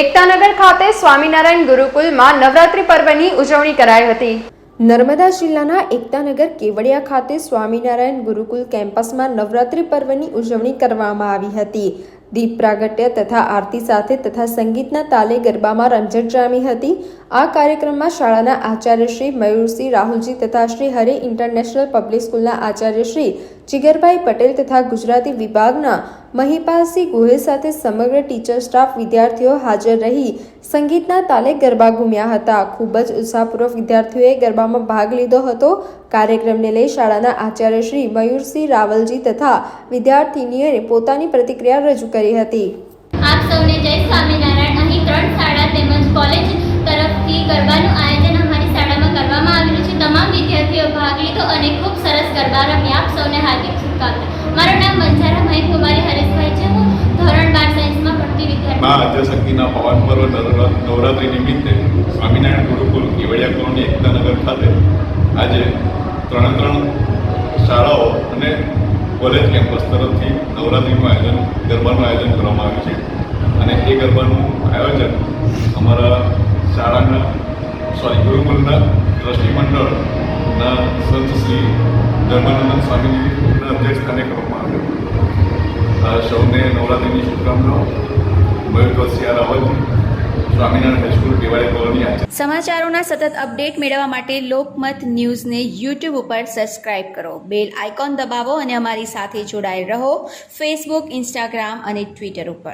એકતાનગર ખાતે સ્વામિનારાયણ ગુરુકુલમાં નવરાત્રિ પર્વની ઉજવણી કરાઈ હતી. નર્મદા જિલ્લાના એકતાનગર કેવડિયા ખાતે સ્વામિનારાયણ ગુરુકુલ કેમ્પસમાં નવરાત્રિ પર્વની ઉજવણી કરવામાં આવી હતી. દીપ પ્રાગટ્ય તથા આરતી સાથે તથા સંગીતના તાલે ગરબામાં રમઝટ જામી હતી. આ કાર્યક્રમમાં શાળાના આચાર્ય શ્રી મયુરસિંહ રાહુલજી તથા શ્રી હરે ઇન્ટરનેશનલ પબ્લિક સ્કૂલના આચાર્ય શ્રી જીગરભાઈ પટેલ તથા ગુજરાતી વિભાગના મહિપાલસિંહ ગોહિલ સાથે સમગ્ર ટીચર સ્ટાફ વિદ્યાર્થીઓ હાજર રહી સંગીતના તાલે ગરબા ઘૂમ્યા હતા. ખૂબ જ ઉત્સાહપૂર્વક વિદ્યાર્થીઓએ ગરબામાં ભાગ લીધો હતો. કાર્યક્રમને લઈ શાળાના આચાર્ય શ્રી મયુરસિંહ રાવલજી તથા વિદ્યાર્થીનીઓએ પોતાની પ્રતિક્રિયા રજૂ કરી હતી. આપ સૌને જય સ્વામિનારાયણ. અહીં ત્રણ શાળા તેમજ કોલેજ રમ્યા આપ સૌને હાર્દિક શુભકામના. મારું નામ બંજારા મહેક કુમારી હરેશભાઈ છે. હું ધોરણ બાર સાયન્સમાં ભણતી વિદ્યાર્થી. માં આદ્યશક્તિના પવન પર્વ નવરાત્રિ નિમિત્તે સ્વામિનારાયણ ગુરુકુલ કેવડિયા કોલોની એકતાનગર ખાતે આજે ત્રણે ત્રણ શાળાઓ અને કોલેજ કેમ્પસ તરફથી નવરાત્રિનું આયોજન, ગરબાનું આયોજન કરવામાં આવ્યું છે. અને એ ગરબાનું આયોજન અમારા શાળાના, સોરી ગુરુકુલના ધર્માનંદ સ્વામીજીના અધ્યક્ષસ્થાને કરવામાં આવ્યો. સૌને નવરાત્રિની શુભકામનાઓ. મયુર રાવલજી સમાચારોના સતત અપડેટ મેળવવા માટે લોકમત ન્યૂઝને યુટ્યુબ ઉપર સબસ્ક્રાઇબ કરો. બેલ આઇકોન દબાવો અને અમારી સાથે જોડાયેલ રહો. ફેસબુક ઇન્સ્ટાગ્રામ અને ટ્વિટર ઉપર.